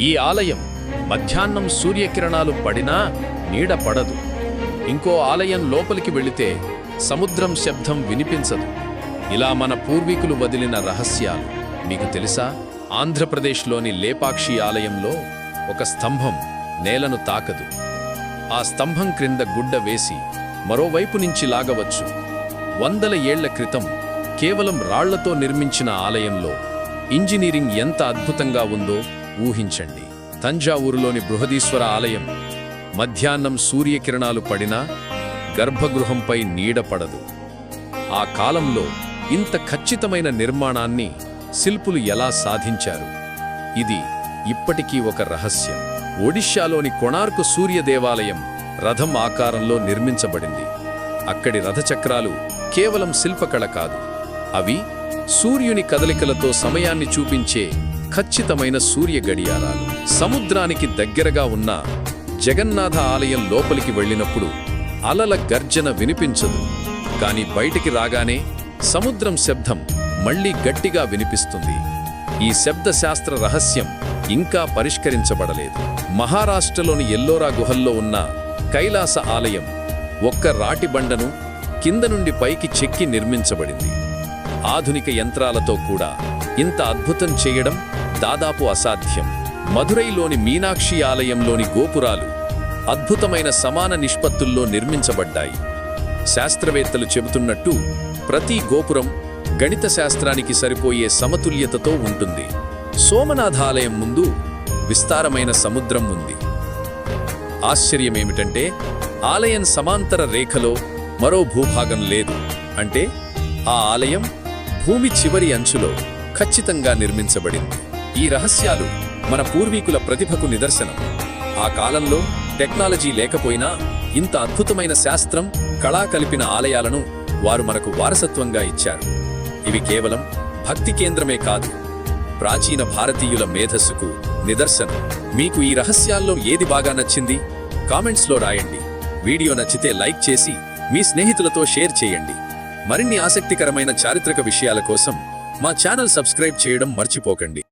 ఈ ఆలయం మధ్యాహ్నం సూర్యకిరణాలు పడినా నీడ పడదు. ఇంకో ఆలయం లోపలికి వెళితే సముద్రం శబ్దం వినిపించదు. ఇలా మన పూర్వీకులు వదిలిన రహస్యాలు. మీకు తెలుసా? ఆంధ్రప్రదేశ్లోని లేపాక్షి ఆలయంలో ఒక స్తంభం నేలను తాకదు. ఆ స్తంభం క్రింద గుడ్డ వేసి మరోవైపు నుంచి లాగవచ్చు. వందల ఏళ్ళ క్రితం కేవలం రాళ్ళతో నిర్మించిన ఆలయంలో ఇంజనీరింగ్ ఎంత అద్భుతంగా ఉందో ఊహించండి. తంజావూరులోని బృహదీశ్వర ఆలయం మధ్యాహ్నం సూర్యకిరణాలు పడినా గర్భగృహంపై నీడ పడదు. ఆ కాలంలో ఇంత ఖచ్చితమైన నిర్మాణాన్ని శిల్పులు ఎలా సాధించారు? ఇది ఇప్పటికీ ఒక రహస్యం. ఒడిశాలోని కొణార్కు సూర్య దేవాలయం రథం ఆకారంలో నిర్మించబడింది. అక్కడి రథచక్రాలు కేవలం శిల్పకళ కాదు. అవి సూర్యుని కదలికలతో సమయాన్ని చూపించే ఖచ్చితమైన సూర్య గడియారాలు. సముద్రానికి దగ్గరగా ఉన్న జగన్నాథ ఆలయం లోపలికి వెళ్ళినప్పుడు అలల గర్జన వినిపించదు. కాని బయటికి రాగానే సముద్రం శబ్దం మళ్ళీ గట్టిగా వినిపిస్తుంది. ఈ శబ్దశాస్త్ర రహస్యం ఇంకా పరిష్కరించబడలేదు. మహారాష్ట్రలోని ఎల్లోరా గుహల్లో ఉన్న కైలాస ఆలయం ఒక్క రాటి బండను కింద నుండి పైకి చెక్కి నిర్మించబడింది. ఆధునిక యంత్రాలతో కూడా ఇంత అద్భుతం చేయడం దాదాపు అసాధ్యం. మధురైలోని మీనాక్షి ఆలయంలోని గోపురాలు అద్భుతమైన సమాన నిష్పత్తుల్లో నిర్మించబడ్డాయి. శాస్త్రవేత్తలు చెబుతున్నట్టు ప్రతి గోపురం గణిత శాస్త్రానికి సరిపోయే సమతుల్యతతో ఉంటుంది. సోమనాథ ఆలయం ముందు విస్తారమైన సముద్రం ఉంది. ఆశ్చర్యమేమిటంటే ఆలయం సమాంతర రేఖలో మరో భూభాగం లేదు. అంటే ఆ ఆలయం భూమి చివరి అంచులో ఖచ్చితంగా నిర్మించబడింది. ఈ రహస్యాలు మన పూర్వీకుల ప్రతిభకు నిదర్శనం. ఆ కాలంలో టెక్నాలజీ లేకపోయినా ఇంత అద్భుతమైన శాస్త్రం కళా కలిపిన ఆలయాలను వారు మనకు వారసత్వంగా ఇచ్చారు. ఇవి కేవలం భక్తి కేంద్రమే కాదు ప్రాచీన భారతీయుల మేధస్సుకు నిదర్శనం. మీకు ఈ రహస్యాల్లో ఏది బాగా నచ్చింది? కామెంట్స్లో రాయండి. వీడియో నచ్చితే లైక్ చేసి మీ స్నేహితులతో షేర్ చేయండి. మరిన్ని ఆసక్తికరమైన చారిత్రక విషయాల కోసం మా ఛానల్ సబ్స్క్రైబ్ చేయడం మర్చిపోకండి.